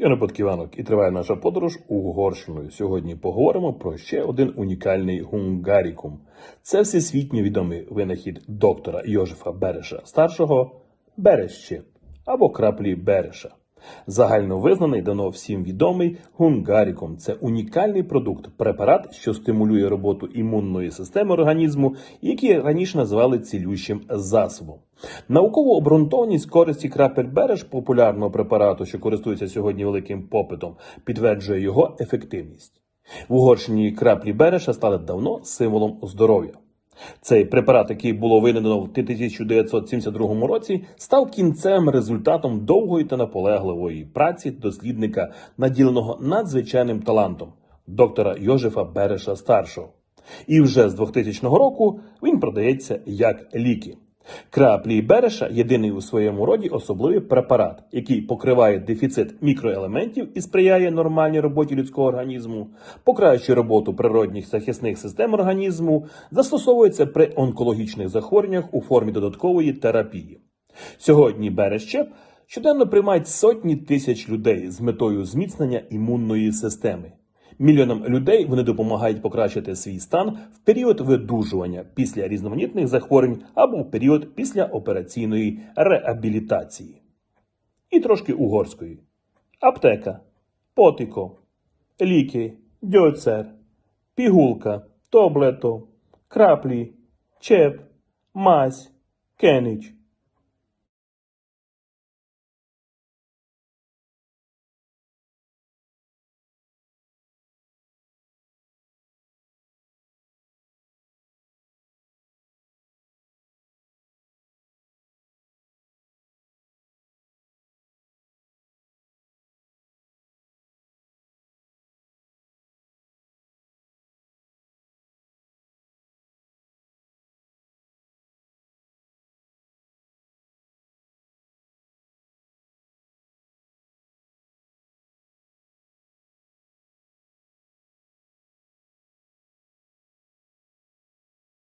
Я не Іванок і триває наша подорож Угорщиною. Сьогодні поговоримо про ще один унікальний гунгарікум. Це всесвітньо відомий винахід доктора Йожефа Береша старшого Берещі або краплі Береша. Загально визнаний, давно всім відомий гунгарікум. Це унікальний продукт, препарат, що стимулює роботу імунної системи організму, який раніше називали цілющим засобом. Науково обґрунтованість користі крапель береж популярного препарату, що користується сьогодні великим попитом, підтверджує його ефективність. В Угорщині краплі береша стали давно символом здоров'я. Цей препарат, який було винайдено в 1972 році, став кінцевим результатом довгої та наполегливої праці дослідника, наділеного надзвичайним талантом доктора Йожефа Береша старшого. І вже з 2000 року він продається як ліки. Краплі Береша єдиний у своєму роді особливий препарат, який покриває дефіцит мікроелементів і сприяє нормальній роботі людського організму, покращує роботу природних захисних систем організму, застосовується при онкологічних захворюваннях у формі додаткової терапії. Сьогодні Берещеп щоденно приймають сотні тисяч людей з метою зміцнення імунної системи. Мільйонам людей вони допомагають покращити свій стан в період видужування після різноманітних захворювань або в період після операційної реабілітації. І трошки угорської: аптека, потико, ліки, дьоцер, пігулка, таблето, краплі, чеп, мазь, кенич,